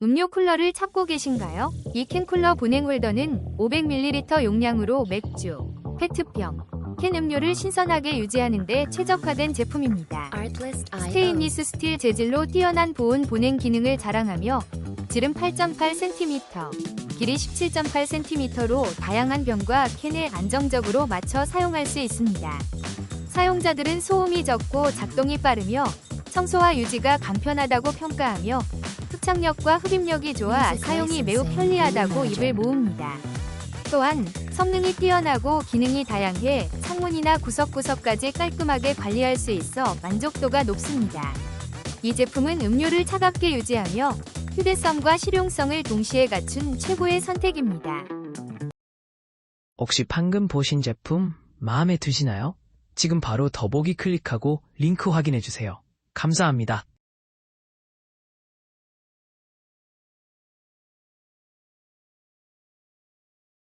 음료 쿨러를 찾고 계신가요? 이 캔 쿨러 보냉 홀더는 500ml 용량으로 맥주, 페트병, 캔 음료를 신선하게 유지하는 데 최적화된 제품입니다. 스테인리스 스틸 재질로 뛰어난 보온 보냉 기능을 자랑하며 지름 8.8cm, 길이 17.8cm로 다양한 병과 캔을 안정적으로 맞춰 사용할 수 있습니다. 사용자들은 소음이 적고 작동이 빠르며 청소와 유지가 간편하다고 평가하며 흡착력과 흡입력이 좋아 사용이 매우 편리하다고 입을 모읍니다. 또한 성능이 뛰어나고 기능이 다양해 창문이나 구석구석까지 깔끔하게 관리할 수 있어 만족도가 높습니다. 이 제품은 음료를 차갑게 유지하며 휴대성과 실용성을 동시에 갖춘 최고의 선택입니다. 혹시 방금 보신 제품 마음에 드시나요? 지금 바로 더보기 클릭하고 링크 확인해 주세요. 감사합니다.